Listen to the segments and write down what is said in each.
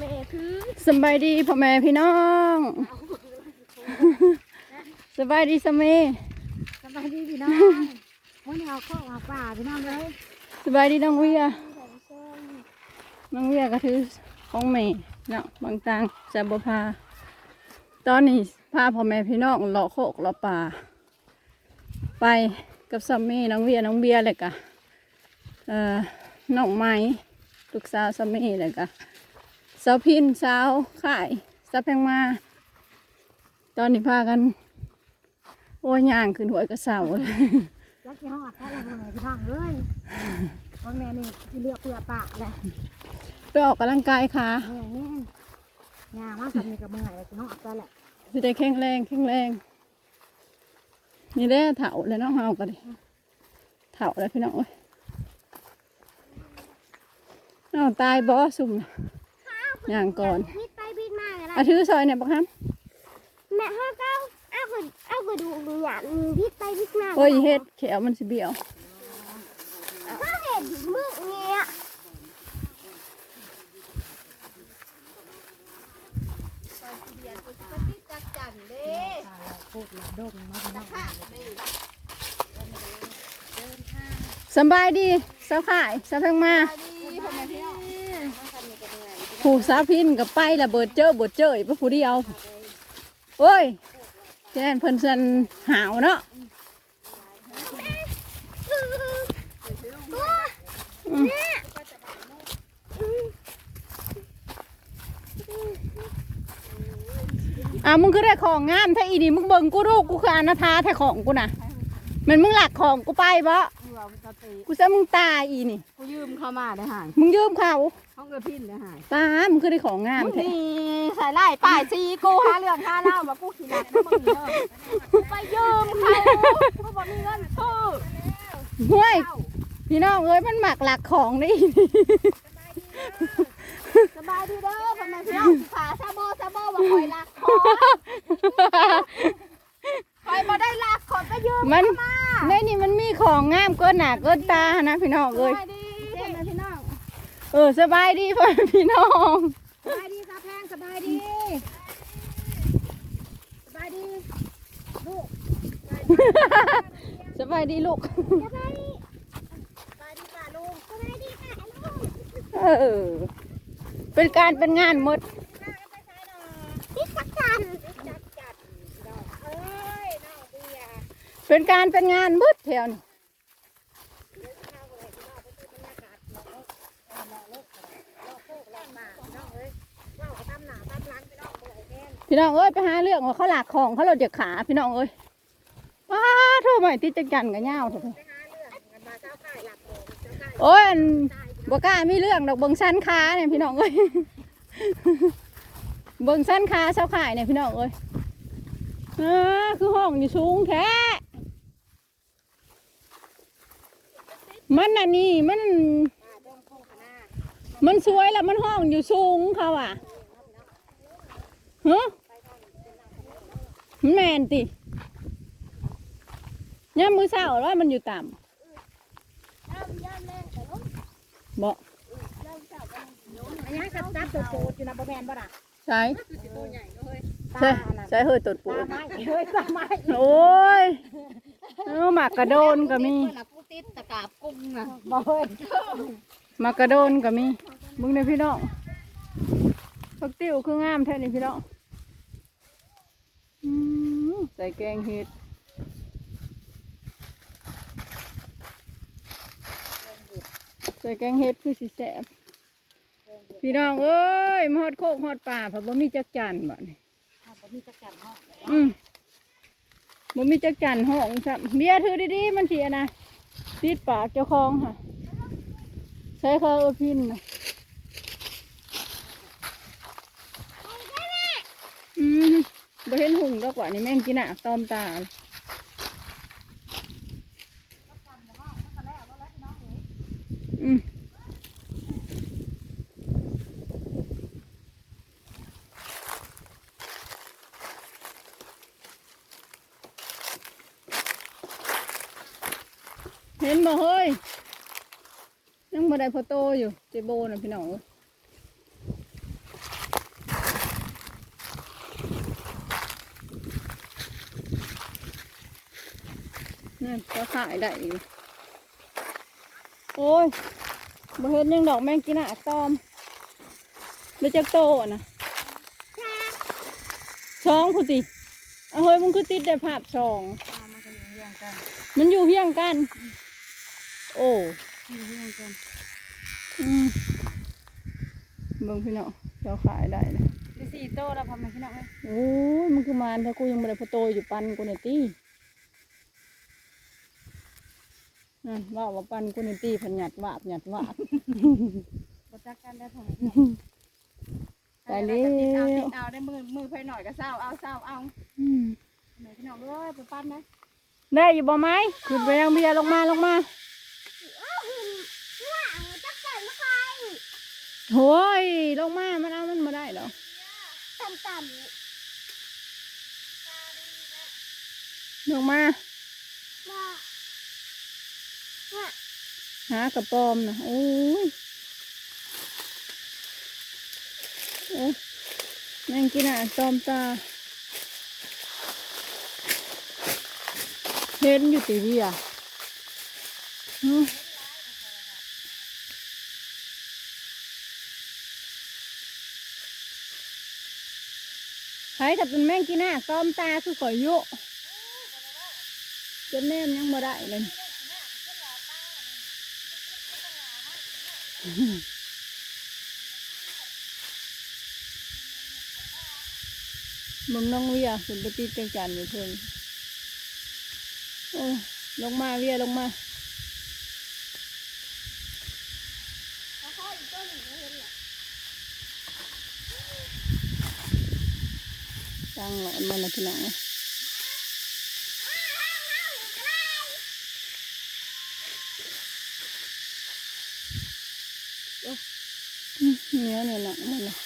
แม่คือสบายดีพ่อแม่พี่น้องสบายดีสามีสบายดีพี่น้องวันนี้เอาข้าวเอาป่าพี่น้องเลยสบายดีน้องเวียน้องเวียก็ถือของแม่เนาะบางต่างจะบ่พา ตอนนี้พาพ่อแม่พี่น้องเลาะโคกเลาะป่า ไปกับสามีน้องเวียน้องเบียร์เลยกะเอ่อน้องไม้ลูกสาวสามีเลยกะ สาวพินสาวข่ายสาวแพงมา ตอนนี้พากัน โอ้ยย่างขึ้นหัวกระเสาเลยยักษ์ที่ห้องอัดแค่ละพ่อแม่พี่น้องเลยพ่อแม่นี่ที่เลือกเปลือกป่าแหละไปออกกำลังกายค่ะเมื่อยแน่งาว่าสามีกับเมื่อยเลยพี่น้องอัดแค่แหละจะได้แข็งแรงแข็งแรง นี่ได้เถาแล้วเน้องเฮากันดิเถาแล้วพี่น้องเอ้ยเอาตายบอสุ่มน่ะ ย่างก่อนพิดไปพิดมาเลยอาถือซอยเนี่ยบักฮัมแม่ห้าเก้าเอากระเอากระดูกดูอย่างพิดไปพิดมาโอ้ยเฮ็ดแขวมันสิเบี้ยวถ้าเห็นมือเงี้ยสำบายดีสาวข่ายสาวแพงมา ผู้สาวพินกับไปละเบิดเจอเบิดเจออีกผู้เดียวโอ้ยแจ้นเพิ่นสันหาวเนาะอะมึงคือได้ของงามถ้าอีนี่มึงเบิ่งกูดูกูคืออนาถาแท้ของกูน่ะแมันมึงหลักของกูไปบ่กูจะมึงตายอีนี่ กูยืมเข้ามาได้ห่างมึงยืมเขา ห้องกระพินได้ห่างตามึงคือได้ของงามมึงแท้นี่ใส่ไล่ป้ายซีกูหาเรื่องหาเล่ามากูขี้หนักนะมึงเด้อกูไปยืมเขากูบอกมีเงินซื้อห้วยพี่น้องเอ้ยมันหมักหลักของได้อีนี่สบายดีเด้อพ่อแม่พี่น้องขาซาโบซาโบว่าคอยรักขอคอยมาได้รักขอไปยืมมัน มาในนี่มันมีของงามเกินหนาเกินตานะพี่น้องสเอ้ย บายดีพ่อแม่พี่น้อง เออสบายดีพ่อแม่พี่น้องสบายดีตาแพงสบายดีสบายดีลูกสบายดีลูกสบายดีสบายดีค่ะลุงสบายดีค่ะลุงเออเป็นการเป็นงานหมดพิจักจันจัดจัดดอกเอ้ยน้องเบียร์เป็นการเป็นงานหมดแถวนี้ พี่น้องเอ้ยไปหาเรื่องว่าเขาหลักของเขาเราจะขาพี่น้องเอ้ยว้าโทษใหม่ติดจักจันกับเงาเถอะโอ้ยอันบกล้ามีเรื่องดอกเบิงสั้นค้าเนี่ยพี่น้องเอ้ยเบิงสั้นค้าเช้าขายเนี่ยพี่น้องเอ้ยอ่าคือห้องอยู่สูงแท้มันน่ะนี่มัน มันสวยแล้วมันห้องอยู่สูงเขาอะฮะ แมนติย่ามมือเศร้าแล้วมันอยู่ต่ำบอกอันนี้กับจับตัวโจดอยู่นะบ่แมนบ่ล่ะใช่ใช่ใช่เฮ้ยตดปูตาไม้เฮ้ยตาไม้โอ้ยเอาหมากกระโดนก็มีน่ะกูติดตะกาบกุ้งนะบ่เฮ้ยหมากกระโดนก็มีมึงเนี่ยพี่น้องพักติวคืองามแท้นี่พี่น้อง ส่แกงเห็ดใส่แกงเห็ดคือสิแสบพี่น้องเอ้ยมาฮอดโคกฮอดป่าเพราะบ่มีจักจันบ่นี่บ่มีจักจันเนาะอืมบ่มีจักจันห้องซัเบียร์ถือดีๆมันเสียนะติดปากเจ้าของค่ะ ใช้เขาเอาพินนะอืม บ่เห็นหุ่งดอกว่านี่แม่งกินอะตอมตาอืมเห็นบ่เฮ้ยยังบ่ได้พอโตอยู่เจโบน่ะพี่น้องเอ้ย นั่นก็ขายได้อยู่โอ้ยบ่เห็นยังดอกแมงกินอะตอมแล้วจะโตอะนะช่องพุติเอาเฮ้ยมึงคือติดได้ภาพช่องตามมากันอยู่เรื่องกันมันอยู่เพียงกัน โอ้อยู่เรื่องกันอืมเบิ่งพี่น้องเจ้าขายได้นะดิสี่โตแล้วพอไหมพี่น้องเอ้ยโอ้ยมันคือมานถ้ากูยังไม่ได้พอโตอยู่ปันกูเนี่ยตี นั่นว่าว่าปันกูเนี่ยตีพันหยัดวาบหยัดวาบ บ่จักกันได้พอไหมตายแล้วติดเอาติดเอาได้มือมือไปหน่อยก็เศร้าเอาเศร้าเอาอืมไหนพี่น้องเอ้ยไปปั้นไหมได้อยู่บ่ไหมขึ้นไปยังเบียร์ลงมาลงมาจักจันไม่ใครโอ้ยลงมา มันเอามันมาได้เหรอต่ำต่ลงมาำว่า หากระปอมนะโอ้ยโอ้แม่งกินอะตอมตาเห็นอยู่ตีเบียร์หืมใครถ้าเป็นแม่งกินอะตอมตาคือข่อยยะจนแนมยังมาได้เลย มึงน้องเวียคุณปฏิจังจันอยู่เพิ่งโอ้ลงมาเวียลงมาตั้งหลอนมันละพี่น้องนอ เหนียวเนี่ยหนักมันเลย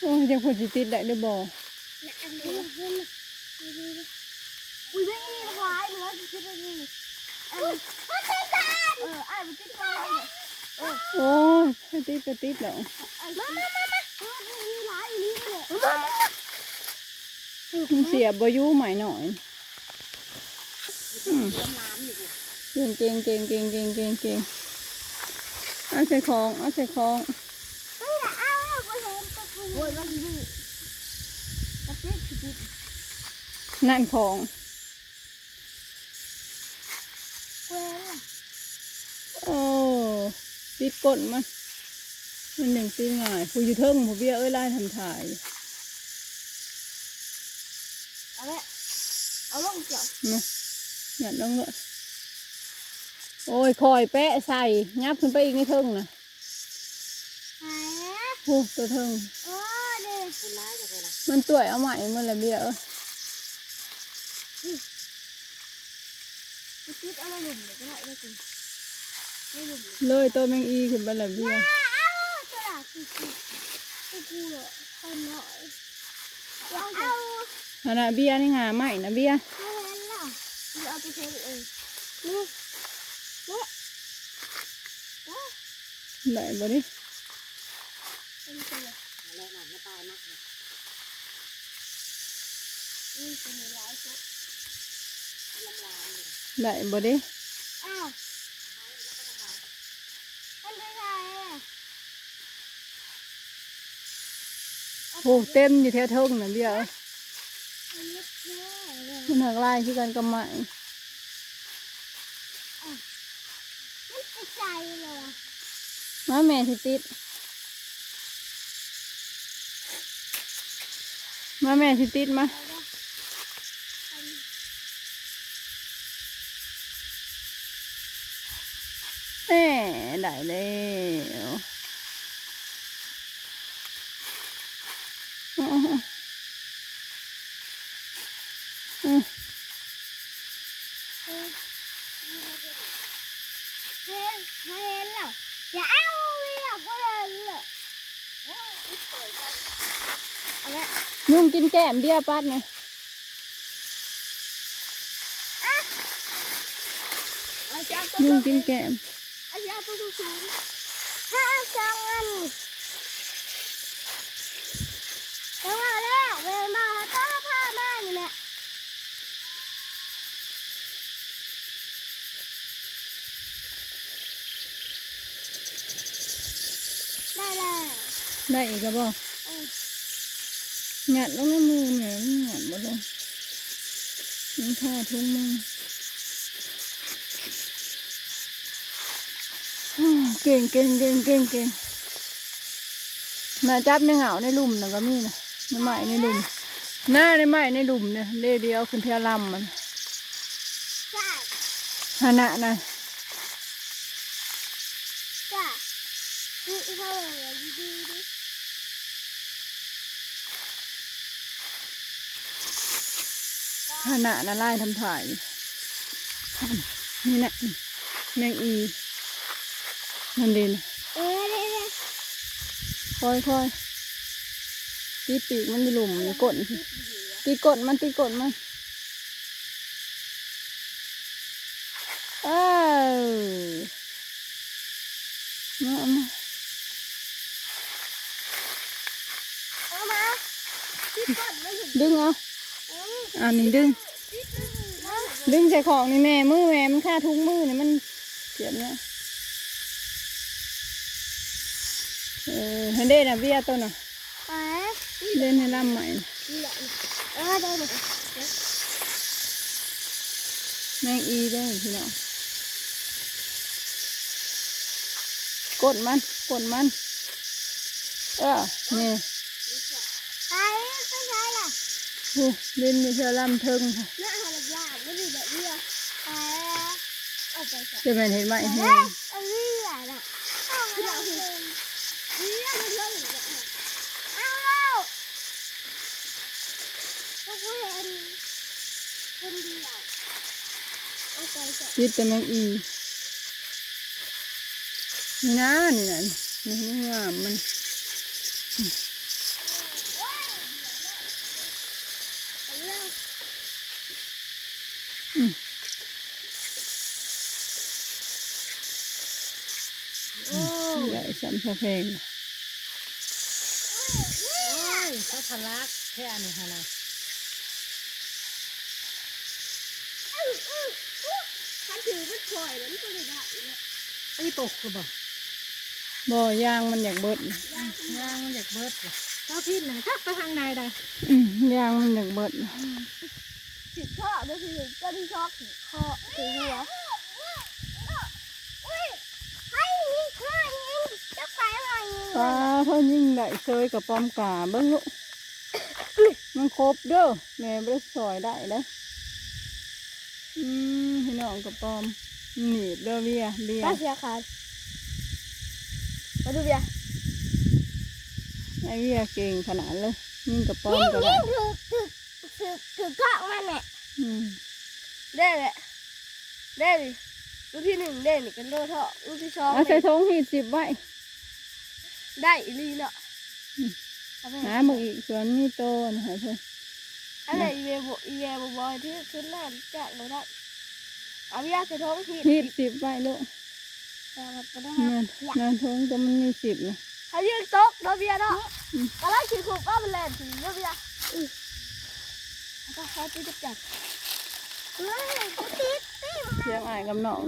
โอ้ยจะพูดสิติดได้ด้วยบ่ อุ้ยไม่มีควายหรือว่าจะคิดว่ามีเออพ่อใช่กันเออไอ้บุตรควายเออ โอ้ยติดก็ติดแล้วมามามามามีหลายอีนี่เลยมันเสียบอยู่ใหม่หน่อยเก่งเก่งเก่งเก่งเก่งเก่งเก่งเอาใส่ของเอาใส่ของเฮ้ยเอเห็นตะกุยโอ้ยมันดีตะกี้คือดีนั่นของ เว้ย โอ้ ติดก้นมันมันหนึ่งตีง่ายผู้อยู่เทิงผู้เบี้ยเอ้ยไล่ทำถ่ายเอาละเอาลงเกี่ยวนะหยัดลงเลยโอ้ยคอยแปะใส่ยับขึ้นไปอีกในเทิงนะหายโอ้ตัวเทิงโอ้เด็กเป็นร้ายจังเลยนะมันตัวเอาใหม่มันละเบี้ยเอ้ยติดอะไรหลุมเลยก็ได้ได้จริงไม่หลุม เลยตัวแมงอีขึ้นไปละเบี้ยเอาลาดคือคือคือกูเหรอคนน้อยเอาเอาขนาดเบี้ยนี่หาใหม่นะเบี้ยเอาไปใช้เองนี่นี่ได้บ่ดิไหนังมาตายมากเลยนี่เป็นร้ายสุดได้บ่ดิอ้าวมันเป็นไงอะ โอ้เต็มอยู่แท้เทิงน่ะเบี้ยขึ้นหักลายที่กันกำบไมมาแม่ที่ติด มาแม่ที่ติดมาเอ๊ได้แล้วอ๋ออืม เห็นเห็นแล้วอ ย่าเอาเลยอะก็เลยเลยเอาละยุ่งกินแก้มเบี้ยปัดเนี่ยเอาจ้ายุ่งกินแกมอาญาตัวสูงห้าจังอันจังหวะแรกเวมาต้าผ้ามาอยู่เนี่ยได้แล้ว ได้อีกแล้วบ่เออหยัดลงในมือเนี่ยมันหยัดบ่ลงมันท่าทุ่งมืออ้าวเก่งเก่งเก่งเก่งเก่งมาจับในเหงาในหลุมนะก็มีนะในไม้ในหลุมหน้าในไม้ในหลุมเนี่ยเดียวเดียวขึ้นเทียลำมันจ้าหานะนะ จ้าดูเขาเลยดีดีดิ หานะนะไล่ทำถ่าย นี่นะแมงอีนั่นเด่นค่อยค่อยตีปีกมันอยู่หลุมอยู่ก้นตีกดมันตีกดมันเออมาเอามา เอามาที่กดไม่หยุด ดึงเอา อันนี้ดึง ดึงใส่ของนี่แม่มือแม่มันค่าทุงมือนี่มันเสียบเนี่ยเออเห็นได้นะเบี้ยตัวน่ะเล่นให้ลำใหม่แมงอีได้พี่น้องกดมันกดมัน เออนี่ไปไปใช้ล่ะ ฮูเล่นอยู่เธอลำเทิงค่ะเนื้อหาลักไม่ดีแบบนี้อะไปเอาไปใส่จะเป็นเห็นไหมเฮ้เห็ยนเอาเรื่องน่ะเอาเรื่องเรื่องเรื่องเรื่องเอาแล้วพวกกูเห็นคนเดียวเอาไปใส่ยิดแต่แมงอีนี่นะนี่นะนี่นี่งามมัน เอาเรื่อง ใหญ่สัมพะเพงโอ้ยเขาทะลักแค่นี้ฮะนะฉันถือมันปล่อยแล้วมันก็เลยได้เนี่ยไอ้ตกคือบ่บ่ยางมันอยากเบิดยางมันอยากเบิดเลยถ้าพี่ไหนทักไปทางใดได้อืมยางมันอยากเบิดถือข้อก็คือก็ที่ชอบถือข้อถือหัวอุ้ยให้ยิงข้อยิงจะไปอะไรยิง ปลาเพิ่นยิ่งได้เซยกับปอมกาเบิ้งลูกมันครบเด้อแม่บ่ได้ซอยได้เด้ออืมพี่น้องกับปอมหนีบเด้อเบียร์เบียป้าร์เสียขาดมาดูเบียร์ไอเบียร์เก่งขนาดเลยยิ่งกับปอมยิงก็ยิได้งถือถือถือถือข้อมันเนี่ยอืมได้แหละได้ดิลูกที่หนึ่งได้นี่กันโลเท่าลูกที่สองเอาใส่ทงหีดสิบไว้ ได้อีลีเนาะเอาไปหามึงอีกส่วนมีโตนะฮะเพิ่นอะไรอีเวบอีเวบบอยที่ขึ้นหน้าจากเราได้เอาเบียร์ใส่ท้องผิดหีดสิบไว้ลูกแต่มันก็ได้นั่นนั่นทงแต่มันมีสิบนะเขายืนตกเราเบียร์เนาะก็ไล่ขี่ขู่ก็เป็นแลนด์ถึงเราเบียร์ก็เขาตีจับจับเฮ้ยกูติดติดเสียงอายกับน้อง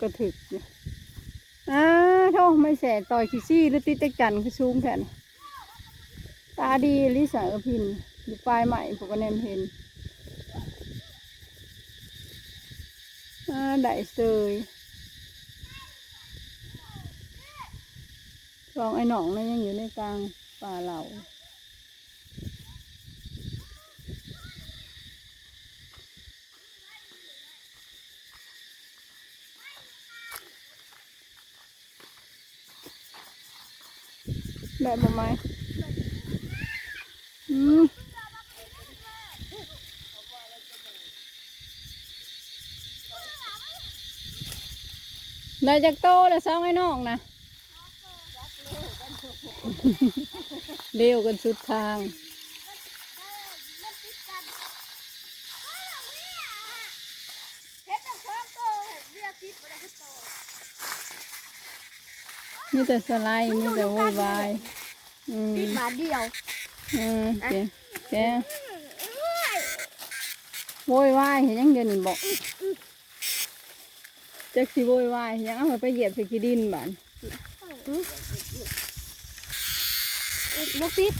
กระถึกอยู่ อ้าโทษไม่แสต่อยขี้ซี่หรือติดตะกจันคือซูมแทนตาดีลิสาอพินอยู่ปลายใหม่ผมก็แนมเห็นอ่าได้เซยลองไอ้หนองนั่ยังอยู่ในกลางป่าเหล่า แบบบ่ไหมอืมได้จากโตแล้วสองไอ้น้องนะเร็วกันสุดทาง เฮ็ดแต่ข้างโตเบียร์ติดไปเลย มีแต่สไลด์มีแต่โวยวายอืมบาทเดียวอืมแกแกโวยวายเห็นยังเดี๋ยวนี้บอกจักสิโวยวายเห็นยังเอาไปเหยียบใส่ขี้ดินบ้านบุฟิต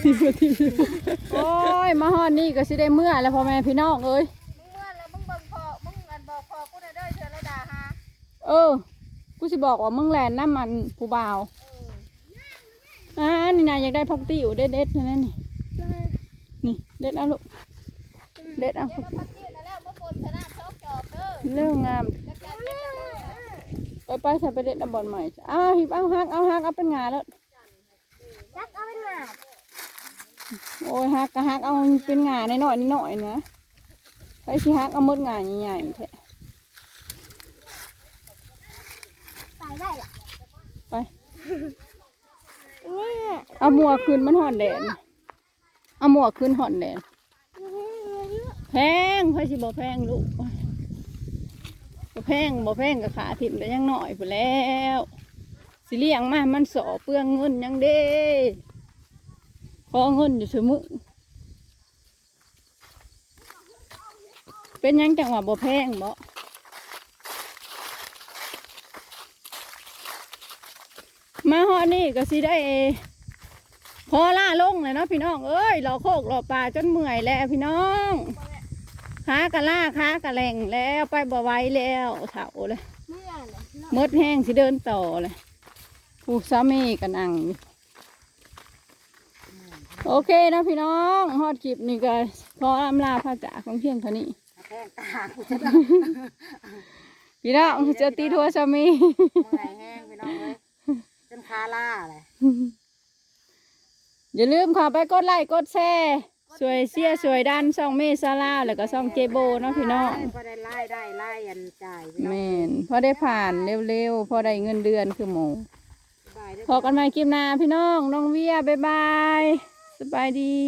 ทีมาทีโอ้ย มาฮอดนี่ก็สิได้เมื่อแล้วพ่อแม่พี่น้องเอ้ย เออ กูสิบอกว่ามึงแลนน้ำมันผู้บ่าวอ่านี่นายอยากได้พักติ้วเด็ดเด็ดๆนั่นนี่นี่เด็ดเอาลูกเด็ดเอาเดี๋ยวมาพักเที่ยงแล้วเรื่องงามแล้วกันไปไปใส่ไปเด็ดน้ำบอลใหม่อ้าวหิบเอาฮักเอาฮักเอาเป็นงาแล้วจักเอาเป็นหนาโอ้ยฮักก็ฮักเอาเป็นงาหน่อยๆหน่อยนะไปสิฮักเอาหมดงาใหญ่ๆแท้ ตายได้ล่ะ ไป นี่ เอาหมวกขึ้นมันห่อนแดดเอาหมวกขึ้นห่อนแดดแพงไปสิบ่แพงลูกบ่แพงบ่แพงกับขาถิ่มแต่ยังหน่อยไปแล้ว สิเลี้ยงมามันสอเปลืองเงินยังเด้ขอเงินอยู่เสมอเป็นยังจังหวะบ่แพงบ่ มาฮอดนี่ก็สิได้ พอล่าลงเลยเนาะพี่น้อง เอ้ยเราโคกเราปลาจนเมื่อยแล้วพี่น้องขากะล่าขากะแหล่งแล้วไปบ่ไหว้แล้วเถาเลยเมื่อเลยหมดแห้งสิเดินต่อเลยผู้สามีกันนั่งโอเคนะพี่น้องฮอดคลิปนี่ก็ขออำลาพระจ่าของเพียงเท่านี้พี่น้องจะตีทัวสามี คาล่าเลยอย่าลืมค่ะไปกดไลค์กดแชร์สวยเสียสวยดันซ่องเมซาลาแล้วก็ซ่องเจโบเนาะพี่น้องพอได้ไล่ได้ไล่ยันจ่ายพี่น้องแม่นพอได้ผ่านเร็วๆพอได้เงินเดือนคือหมูสบายเด้อ พอกันใหม่คลิปหน้าพี่น้องน้องเวียบ๊ายบาย สบายดี